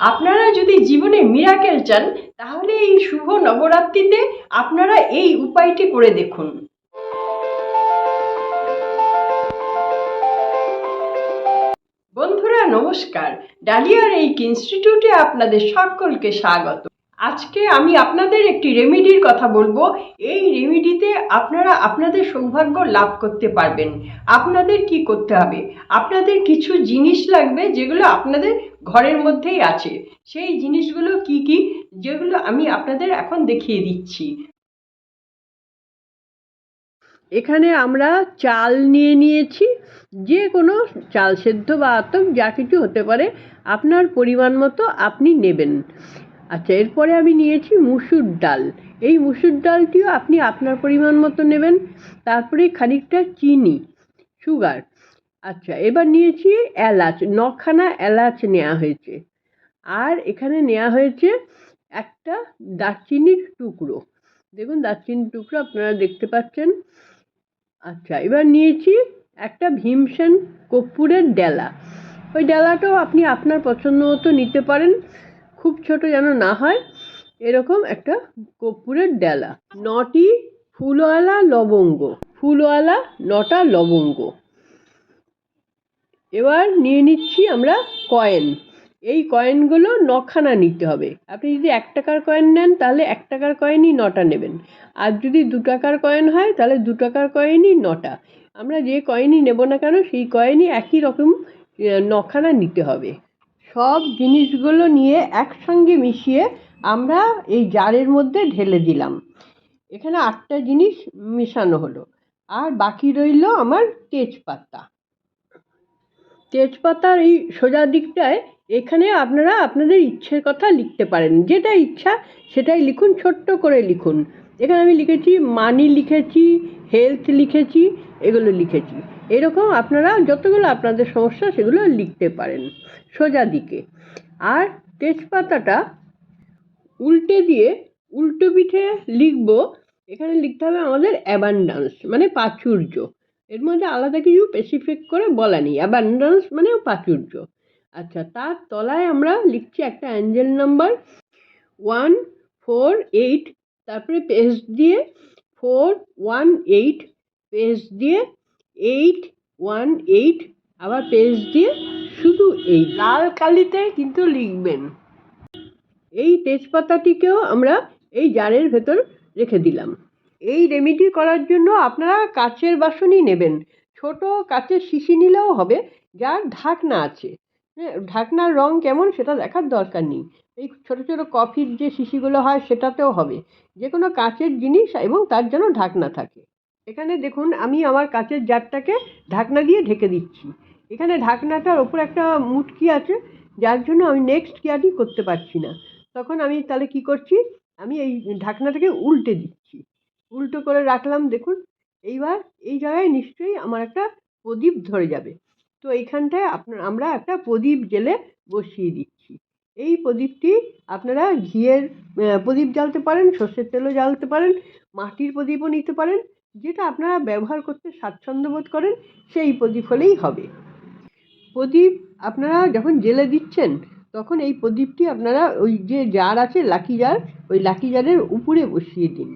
আপনারা যদি জীবনে মিরাকেল চান, তাহলে এই শুভ নবরাত্রিতে আপনারা এই উপায়টি করে দেখুন। বন্ধুরা, নমস্কার। ডালিয়ার এই ইনস্টিটিউটে আপনাদের সকলকে স্বাগত। আজকে আমি আপনাদের একটি রেমেডির কথা বলব। এই রেমেডিতে আপনারা আপনাদের সৌভাগ্য লাভ করতে পারবেন। আপনাদের কি করতে হবে? আপনাদের কিছু জিনিস লাগবে যেগুলো আপনাদের ঘরের মধ্যেই আছে। সেই জিনিসগুলো কি কি, যেগুলো আমি আপনাদের এখন দেখিয়ে দিচ্ছি। এখানে আমরা চাল নিয়ে নিয়েছি। যে কোনো চাল সেদ্ধ বা আতপ, যা কিছু হতে পারে, আপনার পরিমাণ মতো আপনি নেবেন। আচ্ছা এরপরে আমি নিয়েছি মুসুর ডাল। এই মুসুর ডালটিও আপনি আপনার পরিমাণ মতো নেবেন। তারপরে খানিকটা চিনি, সুগার। আচ্ছা এবার নিয়েছি এলাচ, নখানা এলাচ নেওয়া হয়েছে। আর এখানে নেওয়া হয়েছে একটা দারচিনির টুকরো। দেখুন, দারচিনির টুকরো আপনারা দেখতে পাচ্ছেন। আচ্ছা এবার নিয়েছি একটা ভীমসেন কর্পূরের ডেলা। ওই ডেলাটাও আপনি আপনার পছন্দ মতো নিতে পারেন। খুব ছোট যেন না হয়, এরকম একটা কর্পূরের ডেলা। নটি ফুলওয়ালা লবঙ্গ, ফুলওয়ালা নটা লবঙ্গ। এবার নিয়ে নিচ্ছি আমরা কয়েন এই কয়েনগুলো নখানা নিতে হবে। আপনি যদি এক টাকার কয়েন নেন, তাহলে এক টাকার কয়েনই নটা নেবেন। আর যদি দু টাকার কয়েন হয়, তাহলে দু টাকার কয়েনই নটা। আমরা যে কয়েনই নেব না কেন, সেই কয়েনই একই রকম নখানা নিতে হবে। সব জিনিসগুলো নিয়ে একসঙ্গে মিশিয়ে আমরা এই জারের মধ্যে ঢেলে দিলাম। এখানে আটটা জিনিস মেশানো হলো। আর বাকি রইল আমার তেজপাতা। তেজপাতার এই সোজা দিকটায় এখানে আপনারা আপনাদের ইচ্ছের কথা লিখতে পারেন। যেটা ইচ্ছা সেটাই লিখুন, ছোট্ট করে লিখুন। এখানে আমি লিখেছি মানি লিখেছি হেলথ লিখেছি, এগুলো লিখেছি। এরকম আপনারা যতগুলো আপনাদের সমস্যা সেগুলো লিখতে পারেন সোজা দিকে। আর তেজপাতাটা উল্টে দিয়ে উল্টো পিঠে লিখব। এখানে লিখতে হবে আমাদের অ্যাবান্ডান্স মানে প্রাচুর্য। এর মধ্যে আলাদা কিছু স্পেসিফিক করে বলা নেই। অ্যাবান্ডান্স মানে প্রাচুর্য। আচ্ছা তার তলায় আমরা লিখছি একটা angel number one four eight তারপরে পেজ দিয়ে ফোর ওয়ান এইট পেজ দিয়ে এইট ওয়ান এইট আবার পেজ দিয়ে শুধু এই লাল কালিতে কিন্তু লিখবেন। এই তেজপাতাটিকেও আমরা এই জারের ভেতর রেখে দিলাম। এই রেমেডি করার জন্য আপনারা কাচের বাসনই নেবেন। ছোট কাচের শিশি নিলেও হবে, যার ঢাকনা আছে। হ্যাঁ ঢাকনার রং কেমন সেটা দেখার দরকার নেই। এই ছোট ছোট কফির যে শিশিগুলো হয় সেটাতেও হবে। যে কোনো কাচের জিনিস এবং তার যেন ঢাকনা থাকে। এখানে দেখুন, আমি আমার কাচের জারটাকে ঢাকনা দিয়ে ঢেকে দিচ্ছি। এখানে ঢাকনাটার ওপর একটা মুটকি আছে, যার জন্য আমি নেক্সট কেয়ারই করতে পারছি না। তখন আমি তাহলে কি করছি? আমি এই ঢাকনাটাকে উল্টে দিচ্ছি। উল্টো করে রাখলাম, দেখুন। এইবার এই জায়গায় নিশ্চয়ই আমার একটা প্রদীপ ধরে যাবে। তো এইখানটায় আপনার, আমরা একটা প্রদীপ জেলে বসিয়ে দিচ্ছি। এই প্রদীপটি আপনারা ঘিয়ের প্রদীপ জ্বালতে পারেন, সর্ষের তেলও জ্বালতে পারেন, মাটির প্রদীপও নিতে পারেন, যেটা আপনারা ব্যবহার করতে স্বাচ্ছন্দ্য বোধ করেন, সেই প্রদীপ হলেই হবে। প্রদীপ আপনারা যখন জেলে দিচ্ছেন, তখন এই প্রদীপটি আপনারা ওই যে জার আছে, লাকি জার, ওই লাকি জারের উপরে বসিয়ে দিন।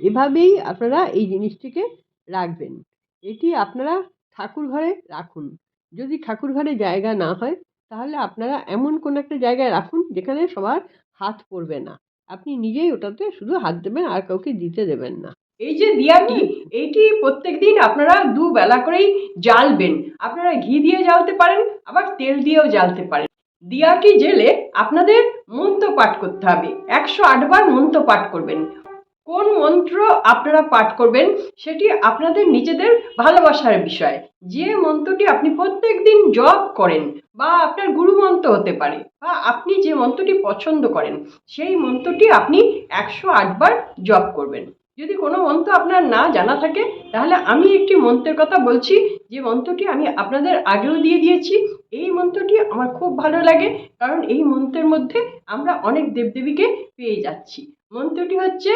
এভাবেই আপনারা এই জিনিসটিকে রাখবেন। এটি আপনারা ঠাকুর ঘরে রাখুন। যদি ঠাকুর ঘরে জায়গা না হয়, তাহলে আপনারা এমন কোনো একটা জায়গায় রাখুন যেখানে সবার হাত পড়বে না। আপনি নিজেই ওটাতে শুধু হাত দেবেন, আর কাউকে দিতে দেবেন না। এই যে দিয়াটি, এইটি প্রত্যেক দিন আপনারা দু বেলা করেই জ্বালবেন। আপনারা ঘি দিয়ে জ্বালতে পারেন, আবার তেল দিয়েও জ্বালতে পারেন। দিয়াটি জেলে আপনাদের মন্ত্র পাঠ করতে হবে। একশো আটবার মন্ত্র পাঠ করবেন। কোন মন্ত্র আপনারা পাঠ করবেন সেটি আপনাদের নিজেদের ভালোবাসার বিষয়। যে মন্ত্রটি আপনি প্রত্যেক দিন জপ করেন বা আপনার গুরু মন্ত্র হতে পারে বা আপনি যে মন্ত্রটি পছন্দ করেন, সেই মন্ত্রটি আপনি একশো আটবার জপ করবেন। যদি কোনো মন্ত্র আপনার না জানা থাকে, তাহলে আমি একটি মন্ত্রের কথা বলছি। যে মন্ত্রটি আমি আপনাদের আগেও দিয়ে দিয়েছি। এই মন্ত্রটি আমার খুব ভালো লাগে, কারণ এই মন্ত্রের মধ্যে আমরা অনেক দেবদেবীকে পেয়ে যাচ্ছি। মন্ত্রটি হচ্ছে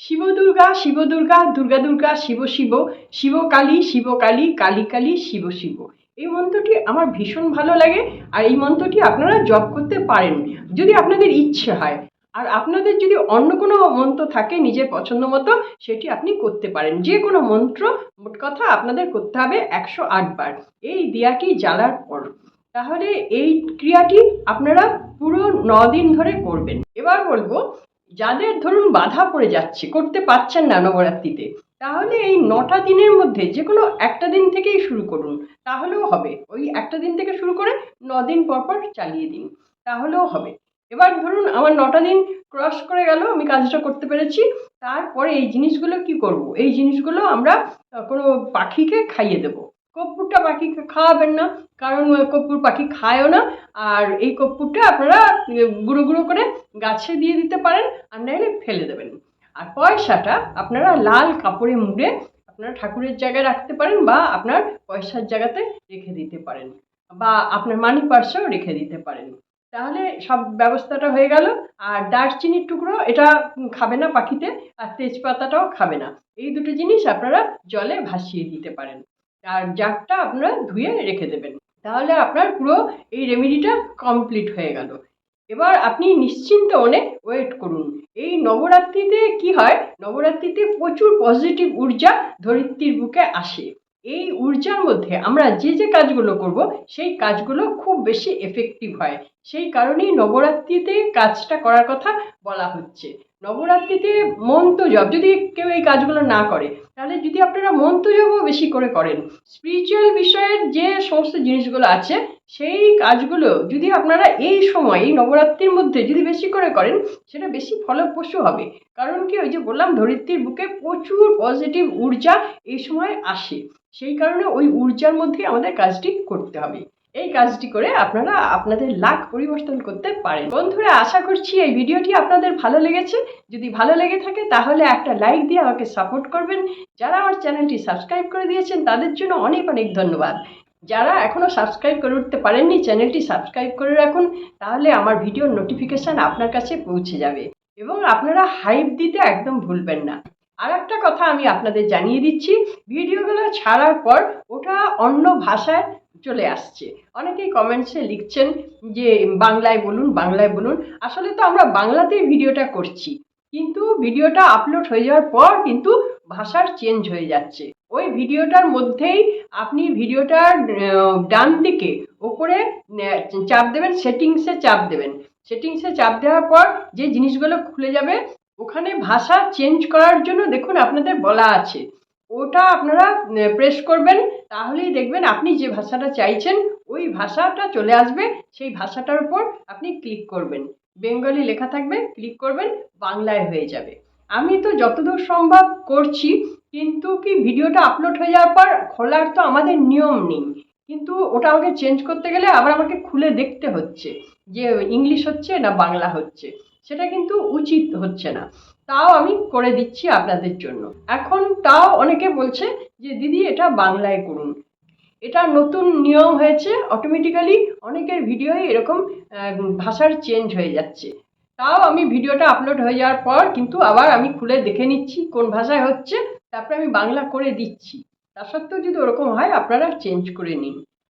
শিব দুর্গা শিব দুর্গা দুর্গা দুর্গা, শিব শিব শিব কালী শিব কালী কালী কালী, শিব শিব। এই মন্ত্রটি আমার ভীষণ ভালো লাগে আর এই মন্ত্রটি আপনারা জপ করতে পারেন যদি আপনাদের ইচ্ছে হয়। আর আপনাদের যদি অন্য কোনো মন্ত্র থাকে নিজের পছন্দ মতো, সেটি আপনি করতে পারেন। যে কোনো মন্ত্র মোট কথা আপনাদের করতে হবে একশো আটবার এই দিয়াটি জ্বালার পর। তাহলে এই ক্রিয়াটি আপনারা পুরো দিন ধরে করবেন। এবার বলব যাদের ধরুন বাধা পড়ে যাচ্ছে, করতে পারছেন না নবরাত্রিতে, তাহলে এই নটা দিনের মধ্যে যে কোনো একটা দিন থেকেই শুরু করুন, তাহলেও হবে। ওই একটা দিন থেকে শুরু করে ন দিন পর পর চালিয়ে দিন, তাহলেও হবে। এবার ধরুন আমার নটা দিন ক্রস করে গেল, আমি কাজটা করতে পেরেছি, তারপরে এই জিনিসগুলো কি করব? এই জিনিসগুলো আমরা কোনো পাখিকে খাইয়ে দেব। কর্পূরটা পাখিকে খাওয়াবেন না, কারণ কর্পূর পাখি খায়ও না। আর এই কর্পূরটা আপনারা গুঁড়ো গুঁড়ো করে গাছে দিয়ে দিতে পারেন, আর নাহলে ফেলে দেবেন। আর পয়সাটা আপনারা লাল কাপড়ে মুড়ে আপনারা ঠাকুরের জায়গায় রাখতে পারেন বা আপনার পয়সার জায়গাতে রেখে দিতে পারেন। বা আপনার মানি পার্সেও রেখে দিতে পারেন। তাহলে সব ব্যবস্থাটা হয়ে গেল। আর দারচিনির টুকরো, এটা খাবে না পাখিতে, আর তেজপাতাটাও খাবে না। এই দুটো জিনিস আপনারা জলে ভাসিয়ে দিতে পারেন। আর জারটা আপনারা ধুয়ে রেখে দেবেন। তাহলে আপনার পুরো এই রেমেডিটা কমপ্লিট হয়ে গেল। এবার আপনি নিশ্চিন্ত অনেক ওয়েট করুন। এই নবরাত্রিতে কি হয়? নবরাত্রিতে প্রচুর পজিটিভ ঊর্জা ধরিত্রীর বুকে আসে। এই ঊর্জার মধ্যে আমরা যে যে কাজগুলো করব, সেই কাজগুলো খুব বেশি এফেক্টিভ হয়। সেই কারণেই নবরাত্রিতে কাজটা করার কথা বলা হচ্ছে। নবরাত্রিতে মন্ত্র জপ, যদি কেউ এই কাজগুলো না করে, তাহলে যদি আপনারা মন্ত্র জপও বেশি করে করেন স্পিরিচুয়াল বিষয়ের যে সমস্ত জিনিসগুলো আছে, সেই কাজগুলো যদি আপনারা এই সময়, এই নবরাত্রির মধ্যে যদি বেশি করে করেন, সেটা বেশি ফলপ্রসূ হবে। কারণ কি, ওই যে বললাম, ধরিত্রীর বুকে প্রচুর পজিটিভ ঊর্জা এই সময় আসে। সেই কারণে ওই ঊর্জার মধ্যে আমাদের কাজটি করতে হবে। এই কাজটি করে আপনারা আপনাদের লাক পরিবর্তন করতে পারেন। বন্ধুরা, আশা করছি এই ভিডিওটি আপনাদের ভালো লেগেছে। যদি ভালো লেগে থাকে, তাহলে একটা লাইক দিয়ে আমাকে সাপোর্ট করবেন। যারা আমার চ্যানেলটি সাবস্ক্রাইব করে দিয়েছেন, তাদের জন্য অনেক অনেক ধন্যবাদ। যারা এখনও সাবস্ক্রাইব করে উঠতে পারেননি, চ্যানেলটি সাবস্ক্রাইব করে রাখুন, তাহলে আমার ভিডিওর নোটিফিকেশান আপনার কাছে পৌঁছে যাবে। এবং আপনারা হাইপ দিতে একদম ভুলবেন না। আর একটা কথা আমি আপনাদের জানিয়ে দিচ্ছি, ভিডিওগুলো ছাড়ার পর ওটা অন্য ভাষায় চলে আসছে। অনেকেই কমেন্টসে লিখছেন যে, বাংলায় বলুন বাংলায় বলুন। আসলে তো আমরা বাংলাতেই ভিডিওটা করছি। কিন্তু ভিডিওটা আপলোড হয়ে যাওয়ার পর কিন্তু ভাষার চেঞ্জ হয়ে যাচ্ছে। ওই ভিডিওটার মধ্যেই আপনি ভিডিওটার ডান দিকে ওপরে চাপ দেবেন সেটিংসে চাপ দেবেন। সেটিংসে চাপ দেওয়ার পর যে জিনিসগুলো খুলে যাবে, ওখানে ভাষা চেঞ্জ করার জন্য দেখুন আপনাদের বলা আছে। ওটা আপনারা প্রেস করবেন, তাহলেই দেখবেন আপনি যে ভাষাটা চাইছেন, ওই ভাষাটা চলে আসবে, সেই ভাষাটার উপর আপনি ক্লিক করবেন। বেঙ্গলি লেখা থাকবে ক্লিক করবেন, বাংলায় হয়ে যাবে। আমি তো যতদূর সম্ভব করছি, কিন্তু কি ভিডিওটা আপলোড হয়ে যাওয়ার পর খোলার তো আমাদের নিয়ম নেই। কিন্তু ওটা আমাকে চেঞ্জ করতে গেলে আবার আমাকে খুলে দেখতে হচ্ছে, যে ইংলিশ হচ্ছে না বাংলা হচ্ছে। সেটা কিন্তু উচিত হচ্ছে না। তাও আমি করে দিচ্ছি আপনাদের জন্য। এখন তাও অনেকে বলছে যে, দিদি, এটা বাংলায় করুন। এটা নতুন নিয়ম হয়েছে অটোমেটিক্যালি অনেকের ভিডিওই এরকম ভাষার চেঞ্জ হয়ে যাচ্ছে। তাও আমি ভিডিওটা আপলোড হয়ে যাওয়ার পর কিন্তু আবার আমি খুলে দেখে নিচ্ছি কোন ভাষায় হচ্ছে, তারপরে আমি বাংলা করে দিচ্ছি। তা সত্ত্বেও যদি ওরকম হয়, আপনারা চেঞ্জ করে নিন।